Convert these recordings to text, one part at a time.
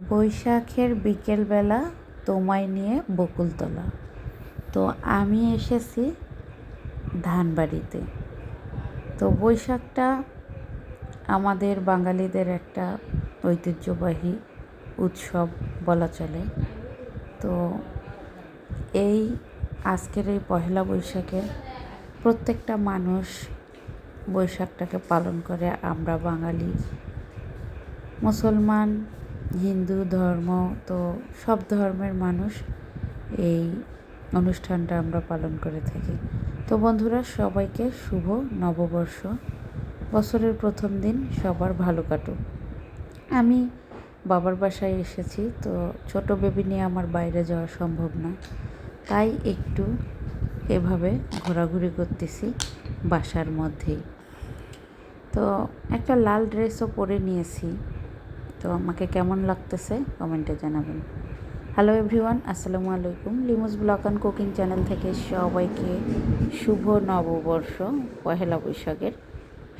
বৈশাখের বিকেলবেলা তোমায় নিয়ে বকুলতলা। তো আমি এসেছি ধানবাড়িতে। তো বৈশাখটা আমাদের বাঙালিদের একটা ঐতিহ্যবাহী উৎসব বলা চলে। তো এই আজকের এই পহেলা বৈশাখে প্রত্যেকটা মানুষ বৈশাখটাকে পালন করে। আমরা বাঙালি, মুসলমান হিন্দু ধর্ম, তো সব ধর্মের মানুষ এই অনুষ্ঠানটা আমরা পালন করে থাকি। তো বন্ধুরা, সবাইকে শুভ নববর্ষ। বছরের প্রথম দিন সবার ভালো কাটুক। আমি বাবার বাসায় এসেছি, তো ছোট বেবি নিয়ে আমার বাইরে যাওয়া সম্ভব না। তাই একটু এভাবে ঘোরাঘুরি করতেছি বাসার মধ্যেই। তো একটা লাল ড্রেসও পরে নিয়েছি। তো আমাকে কেমন লাগতেছে কমেন্টে জানাবেন। হ্যালো এভরিওয়ান, আসসালামু আলাইকুম। Limus vlog and cooking channel থেকে সবাইকে শুভ নববর্ষ, পহেলা বৈশাখের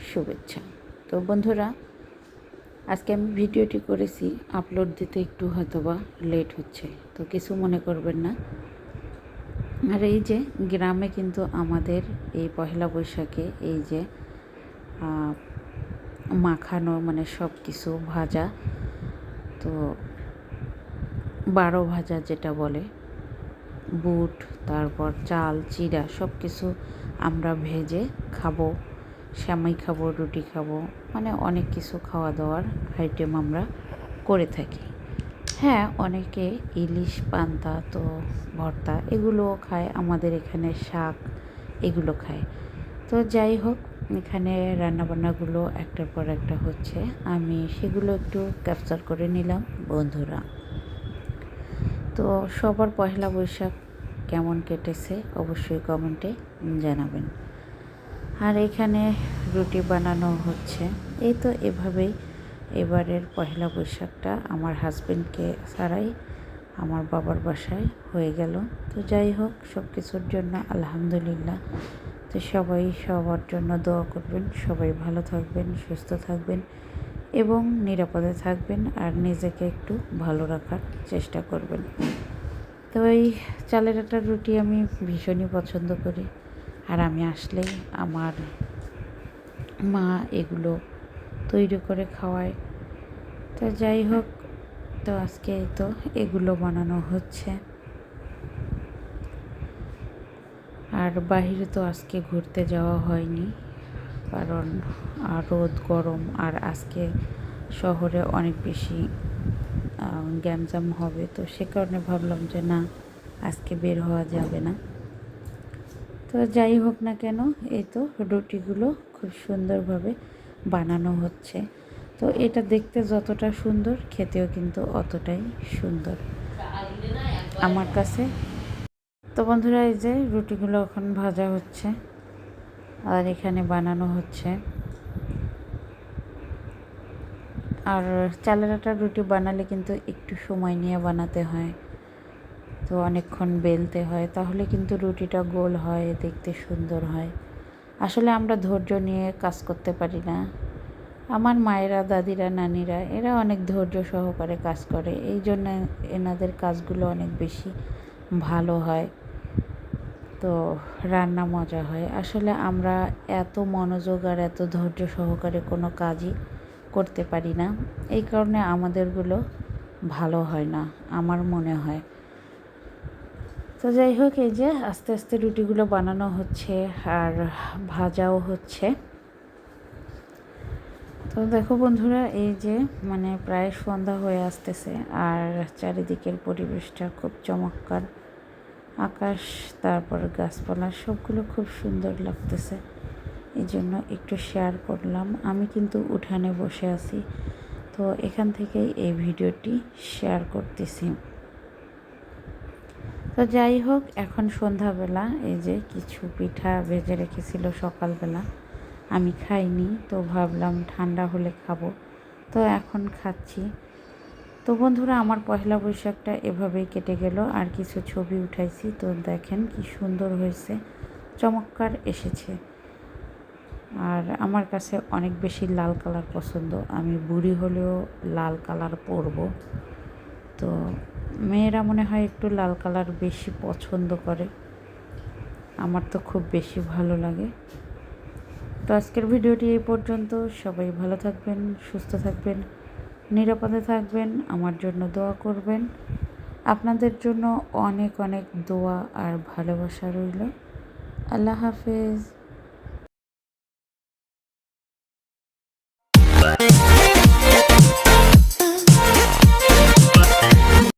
শুভেচ্ছা। তো বন্ধুরা, আজকে আমি ভিডিওটি করেছি, আপলোড দিতে একটু হয়তোবা লেট হচ্ছে, তো কিছু মনে করবেন না। আর এই যে গ্রামে কিন্তু আমাদের এই পহেলা বৈশাখে এই যে মাখানো মানে সব কিছু ভাজা। তো বারো ভাজা যেটা বলে, বুট, তারপর চাল, চিড়া সব কিছু আমরা ভেজে খাব শ্যামাই খাব, রুটি খাব মানে অনেক কিছু খাওয়া দাওয়ার আইটেম আমরা করে থাকি। হ্যাঁ অনেকে ইলিশ পান্তা, তো ভর্তা, এগুলোও খায়, আমাদের এখানে শাক, এগুলো খায়। তো যাই হোক এখানে রান্নাবান্নাগুলো একটার পর একটা হচ্ছে। আমি সেগুলো একটু ক্যাপচার করে নিলাম, বন্ধুরা। তো সবার পয়লা বৈশাখ কেমন কেটেছে অবশ্যই কমেন্টে জানাবেন। আর এখানে রুটি বানানো হচ্ছে। এই তো এভাবেই এবারের পয়লা বৈশাখটা আমার হাজব্যান্ডকে ছাড়াই আমার বাবার বাসায় হয়ে গেল। তো যাই হোক সব কিছুর জন্য আলহামদুলিল্লাহ। তো সবাই সবার জন্য দোয়া করবেন, সবাই ভালো থাকবেন, সুস্থ থাকবেন এবং নিরাপদে থাকবেন আর নিজেকে একটু ভালো রাখার চেষ্টা করবেন। তো এই চালের একটা রুটি আমি ভীষণই পছন্দ করি আর আমি আসলে আমার মা এগুলো তৈরি করে খাওয়ায়। তো যাই হোক, তো আজকে তো এগুলো বানানো হচ্ছে। আর বাহিরে তো আজকে ঘুরতে যাওয়া হয়নি, কারণ রোদ, গরম, আর আজকে শহরে অনেক বেশি গ্যামজাম হবে। তো সে কারণে ভাবলাম যে না, আজকে বের হওয়া যাবে না। তো যাই হোক না কেন, এই তো রুটিগুলো খুব সুন্দরভাবে বানানো হচ্ছে। তো এটা দেখতে যতটা সুন্দর, খেতেও কিন্তু অতটাই সুন্দর। আমার কাছে তো বন্ধুরা, এই যে রুটিগুলো এখন ভাজা হচ্ছে আর এখানে বানানো হচ্ছে। আর চালের আটার রুটি বানালে কিন্তু একটু সময় নিয়ে বানাতে হয়, তো অনেকক্ষণ বেলতে হয়, তাহলে কিন্তু রুটিটা গোল হয়, দেখতে সুন্দর হয়। আসলে আমরা ধৈর্য নিয়ে কাজ করতে পারি না। আমার মায়েরা, দাদিরা, নানিরা, এরা অনেক ধৈর্য সহকারে কাজ করে, এই জন্য এনাদের কাজগুলো অনেক বেশি ভালো হয়। তো রান্না মজা হয়। আসলে আমরা এত মনোযোগ আর এত ধৈর্য সহকারে কোনো কাজই করতে পারি না। এই কারণে আমাদেরগুলো ভালো হয় না, আমার মনে হয়। তো যাই হোক, এই যে আস্তে আস্তে রুটিগুলো বানানো হচ্ছে আর ভাজাও হচ্ছে। তো দেখো বন্ধুরা, এই যে মানে প্রায় সন্ধ্যা হয়ে আসতেছে আর চারিদিকের পরিবেশটা খুব চমৎকার। আকাশ, তারপর গাছপালা, সবগুলো খুব সুন্দর লাগতেছে। এই জন্য একটু শেয়ার করলাম। আমি কিন্তু উঠানে বসে আছি। তো এখান থেকেই এই ভিডিওটি শেয়ার করতেছি। তো যাই হোক, এখন সন্ধ্যাবেলা। এই যে কিছু পিঠা ভেজে রেখেছিল সকালবেলা। আমি খাইনি, তো ভাবলাম ঠান্ডা হলে খাব। তো এখন খাচ্ছি। তো বন্ধুরা, আমার পয়লা বৈশাখটা এভাবেই কেটে গেল। আর কিছু ছবি উঠাইছি। তো দেখেন কি সুন্দর হয়েছে। চমৎকার এসেছে। আর আমার কাছে অনেক বেশি লাল কালার পছন্দ। আমি বুড়ি হলেও লাল কালার পরবো। তো মেয়েরা মনে হয় একটু লাল কালার বেশি পছন্দ করে। আমার তো খুব বেশি ভালো লাগে। তো আজকের ভিডিওটি এই পর্যন্ত। সবাই ভালো থাকবেন, সুস্থ থাকবেন। নিরাপদে থাকবেন, আমার জন্য দোয়া করবেন। আপনাদের জন্য অনেক অনেক দোয়া আর ভালোবাসা রইল। আল্লাহ হাফেজ।